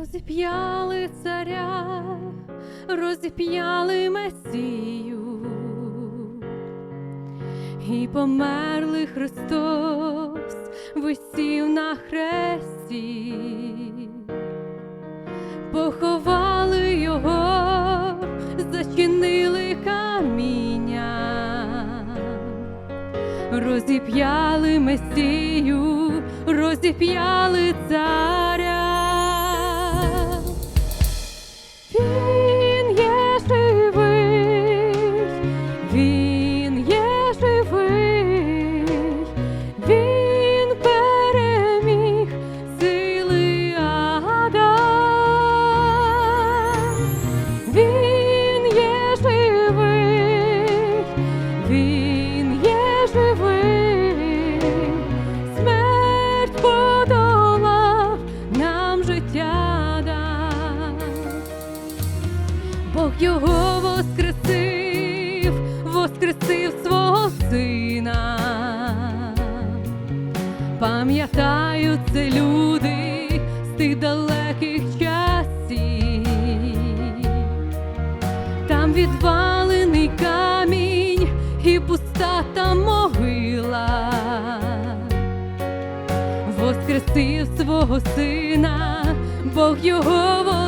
Розіп'яли царя, розіп'яли Месію, і померлий Христос висів на хресті, поховали його, зачинили каміння, розіп'яли Месію, розіп'яли царя. Бог його воскресив, воскресив свого сина. Пам'ятають це люди з тих далеких часів. Там відвалений камінь і пуста там могила. Воскресив свого сина, Бог його.